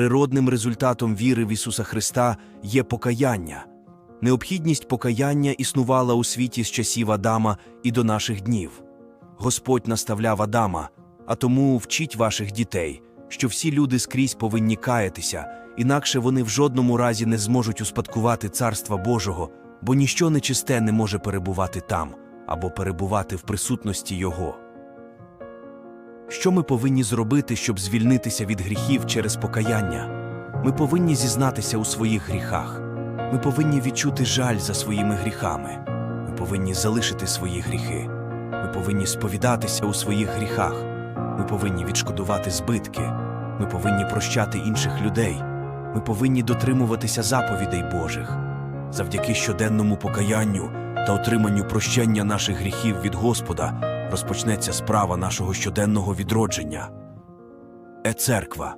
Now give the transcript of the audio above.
Природним результатом віри в Ісуса Христа є покаяння. Необхідність покаяння існувала у світі з часів Адама і до наших днів. Господь наставляв Адама, а тому вчіть ваших дітей, що всі люди скрізь повинні каятися, інакше вони в жодному разі не зможуть успадкувати Царства Божого, бо ніщо нечисте не може перебувати там або перебувати в присутності Його. Що ми повинні зробити, щоб звільнитися від гріхів через покаяння? Ми повинні зізнатися у своїх гріхах. Ми повинні відчути жаль за своїми гріхами. Ми повинні залишити свої гріхи. Ми повинні сповідатися у своїх гріхах. Ми повинні відшкодувати збитки. Ми повинні прощати інших людей. Ми повинні дотримуватися заповідей Божих. Завдяки щоденному покаянню та отриманню прощення наших гріхів від Господа розпочнеться справа нашого щоденного відродження. Е церква.